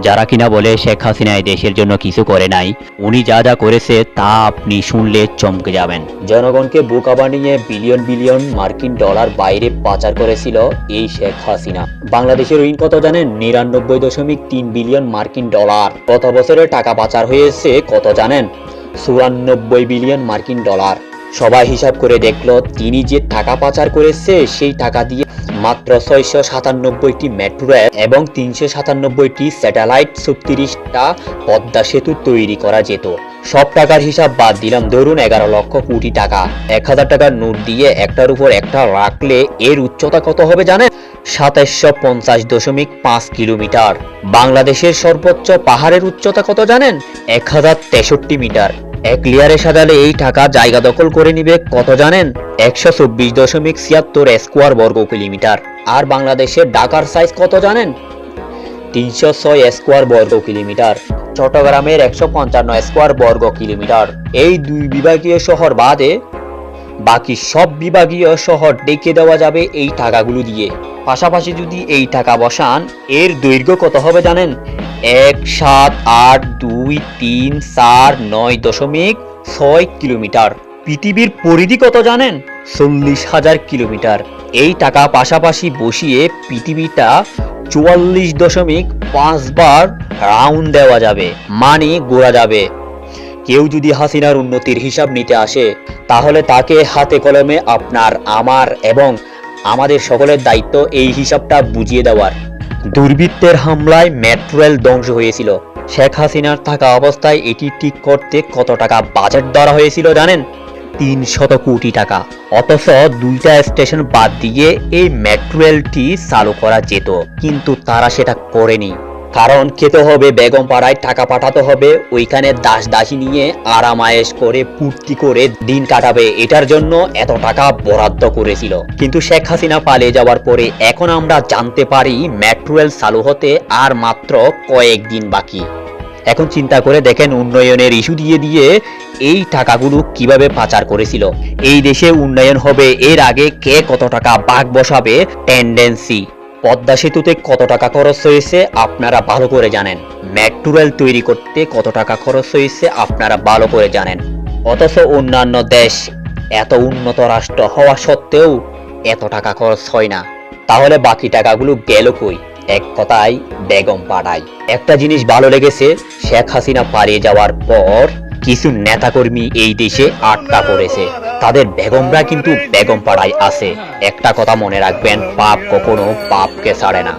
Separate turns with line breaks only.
যারা কিনা বলে শেখ হাসিনা দেশের জন্য কিছু করে নাই, উনি যা যা করেছে তা আপনি শুনলে চমকে যাবেন। জনগণকে বোকা বানিয়ে বিলিয়ন বিলিয়ন মার্কিন ডলার বাইরে পাচার করেছিল এই শেখ হাসিনা। বাংলাদেশের ঋণ কত জানেন? নিরানব্বই দশমিক তিন বিলিয়ন মার্কিন ডলার। গত বছরে টাকা পাচার হয়েছে কত জানেন? চুরানব্বই বিলিয়ন মার্কিন ডলার। সবাই হিসাব করে দেখল, তিনি যে টাকা পাচার করেছে, সেই টাকা দিয়ে মাত্র ছয়শো সাতানব্বইটি মেট্রো রেল এবং তিনশো সাতানব্বইটি স্যাটেলাইট ছত্রিশটা পদ্মা সেতু তৈরি করা যেত। সব টাকার হিসাব বাদ দিলাম, ধরুন এগারো লক্ষ কোটি টাকা। এক হাজার টাকার নোট দিয়ে একটার উপর একটা রাখলে এর উচ্চতা কত হবে জানেন? সাতাইশশো পঞ্চাশ দশমিক পাঁচ কিলোমিটার। বাংলাদেশের সর্বোচ্চ পাহাড়ের উচ্চতা কত জানেন? এক হাজার তেষট্টি মিটার। এক লেয়ারে সাজালে এই টাকা জায়গা দখল করে নিবে কত জানেন? একশো চব্বিশ দশমিক ছিয়াত্তর স্কোয়ার বর্গ কিলোমিটার। আর বাংলাদেশের ঢাকার সাইজ কত জানেন? তিনশো ছয় স্কোয়ার বর্গ কিলোমিটার। চট্টগ্রামের একশো পঞ্চান্ন স্কোয়ার বর্গ কিলোমিটার। এই দুই বিভাগীয় শহর বাদে বাকি সব বিভাগীয় শহর ডেকে দেওয়া যাবে এই টাকাগুলো দিয়ে। পাশাপাশি যদি এই টাকা বসান, এর দৈর্ঘ্য কত হবে জানেন? এক, সাত, আট, দুই, তিন, চার, নয় দশমিক ছয় কিলোমিটার। পৃথিবীর পরিধি কত জানেন? চল্লিশ হাজার কিলোমিটার। এই টাকা পাশাপাশি বসিয়ে পৃথিবীটা চুয়াল্লিশ দশমিক পাঁচবার রাউন্ড দেওয়া যাবে মানে গোড়া যাবে। কেউ যদি হাসিনার উন্নতির হিসাব নিতে আসে, তাহলে তাকে হাতে কলমে আপনার, আমার এবং আমাদের সকলের দায়িত্ব এই হিসাবটা বুঝিয়ে দেওয়ার। দুর্বৃত্তের হামলায় মেট্রো রেল ধ্বংস হয়েছিল। শেখ হাসিনার থাকা অবস্থায় এটি ঠিক করতে কত টাকা বাজেট ধরা হয়েছিল জানেন? তিন শত কোটি টাকা। অথচ দুইটা স্টেশন বাদ দিয়ে এই মেট্রো রেলটি চালু করা যেত, কিন্তু তারা সেটা করেনি। কারণ খেতে হবে, বেগম পাড়ায় টাকা পাঠাতে হবে, ওইখানে দাস দাসী নিয়ে আরামায়েশ করে পূর্তি করে দিন কাটাবে। এটার জন্য এত টাকা বরাদ্দ করেছিল। কিন্তু শেখ হাসিনা পালিয়ে যাওয়ার পরে এখন আমরা জানতে পারি মেট্রো রেল চালু হতে আর মাত্র কয়েকদিন বাকি। এখন চিন্তা করে দেখেন উন্নয়নের ইস্যু দিয়ে দিয়ে এই টাকাগুলো কীভাবে পাচার করেছিল। এই দেশে উন্নয়ন হবে, এর আগে কে কত টাকা বাঘ বসাবে, টেন্ডেন্সি। পদ্মা সেতুতে কত টাকা খরচ হয়েছে আপনারা ভালো করে জানেন। মেট্রো তৈরি করতে কত টাকা খরচ হয়েছে আপনারা ভালো করে জানেন। অথচ অন্যান্য দেশ এত উন্নত রাষ্ট্র হওয়া সত্ত্বেও এত টাকা খরচ হয় না। তাহলে বাকি টাকাগুলো গেল কই? এক কথায় বেগম পাড়ায়। একটা জিনিস ভালো লেগেছে, শেখ হাসিনা পালিয়ে যাওয়ার পর কিছু নেতাকর্মী এই দেশে আটকা পড়েছে। তাদের বেগমরা কিন্তু বেগম পাড়ায় আছে। একটা কথা মনে রাখবেন, পাপ কখনো পাপকে ছাড়ে না।